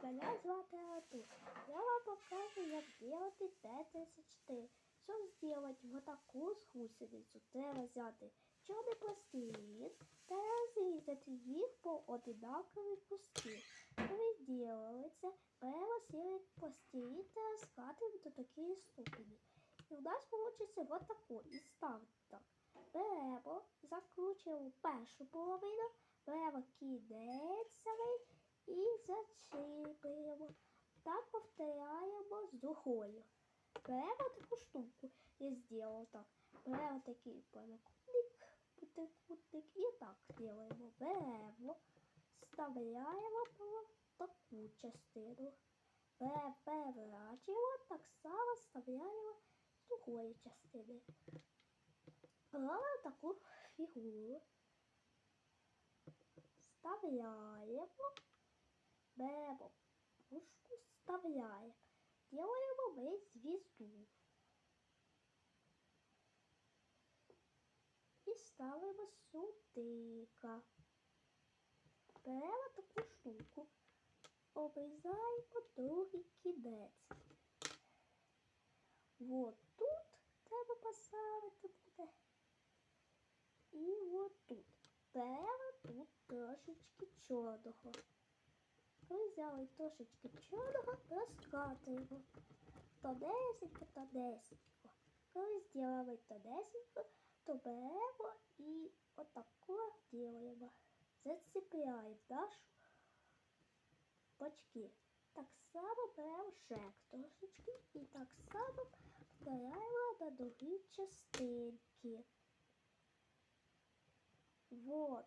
Привіт, мене звати Артур. Я вам покажу, як робити Т-34. Щоб зробити вот таку гусеницю, треба взяти чорний пластилін та розрізати їх по одинакові куски. Коли це, беремо сірий пластилін та розкатуємо до такої ступені. І у нас вийде вот таку. І ставимо так. Беремо, закручуємо першу половину, беремо кінець зачіпуємо. Так повторяємо з другою. Беремо таку штуку. Я зробив так. Беремо такий прямокутник, прямокутник і так робимо. Беремо, вставляємо таку частину. Переворачуємо, так само вставляємо другої частини. Робимо таку фігуру. Вставляємо, беремо пушку, вставляємо. Делаємо ми звізду. І ставимо сюди. Беремо таку штуку, обрізаємо другий кінець. Вот тут треба поставити буде. І от тут. Беремо тут трошечки чорного. Коли взяли трошечки чорного, розкатуємо. Тонесенько, тонесенько. Коли зробили тонесенько, то беремо і отако робимо. Зацепляємо нашу бачки. Так само беремо ще трошечки і так само вкладаємо на другі частинки. Вот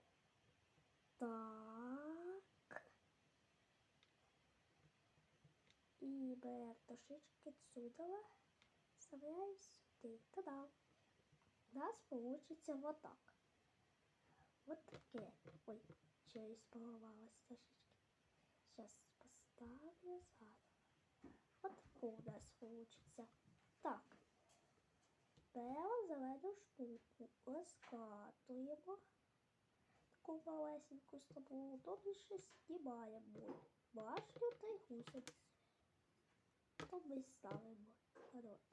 так. І беремо трошечки цудова, вставляємо сюди. Та-дам! У нас получится вот так. Вот таке. Ой, через поломалась трошечки. Сейчас поставлю заново. Вот таку у нас получится. Так. Беремо зелену штуку, розкатуємо. Таку малесеньку, щоб було удобніше знімаємо башню та й гусениць. То ми ставимо.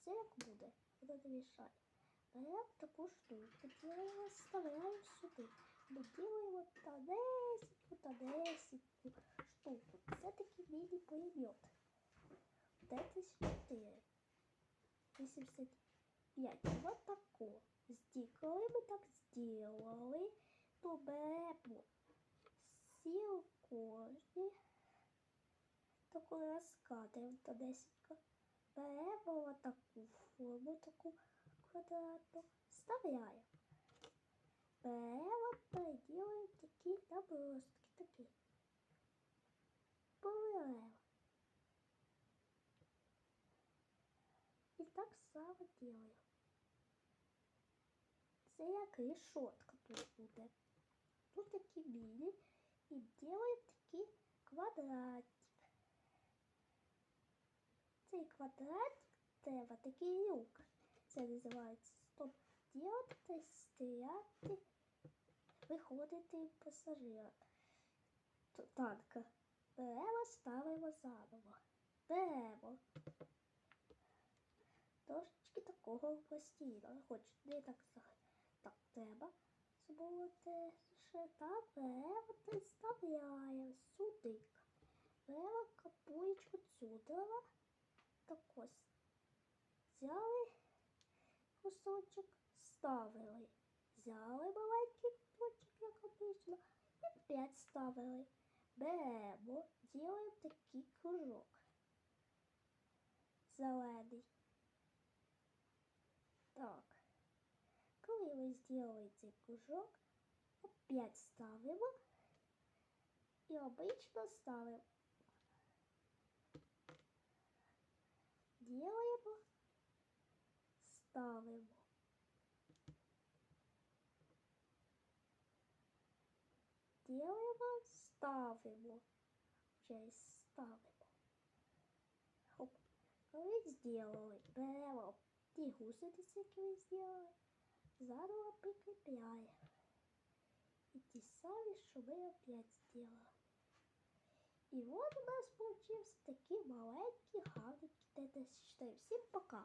Це як буде, воно не мішає. Беремо таку штуку, ділимо, вставляємо сюди. Ми ділимо тонесеньку, тонесеньку штуку. Це такий міні-пулемет. Т-34. 85. Вот тако. Коли ми так зробили, то беремо сіл кожні. Таку розкатуємо тонесенько. Беремо отаку форму, таку квадратну, вставляємо. Беремо та й ділаємо такі набростки, такі. Повернемо. І так само ділаємо. Це як решетка тут буде. Тут такі білі і ділаємо такі квадратик. Цей квадратик треба такий люк. Це називається стоп ділати та стріляти, виходити пасажира. Танка. Беремо, ставимо заново. Беремо. Трошечки такого постійно. Хоч не так так треба. Збувати ще так беремо та й вставляємо сюди. Беремо капулечку цюдова. Так ось взяли кусочок, ставили. Взяли маленький кусочок, як обично, і п'ять ставили. Беремо, ділаємо такий кружок. Зелений. Так. Коли ви зробили цей кружок, опять ставимо і обично ставимо. Ділаємо, ставимо. Ділаємо, ставимо. Вже ставимо. Хоп. Коли зробили, беремо ті гусениці, які ви зробили, заново прикріпляємо. І ті самі, що ми опять зробили. І от у нас получився такі маленькі гарненькі ТТ-4. Всім пока!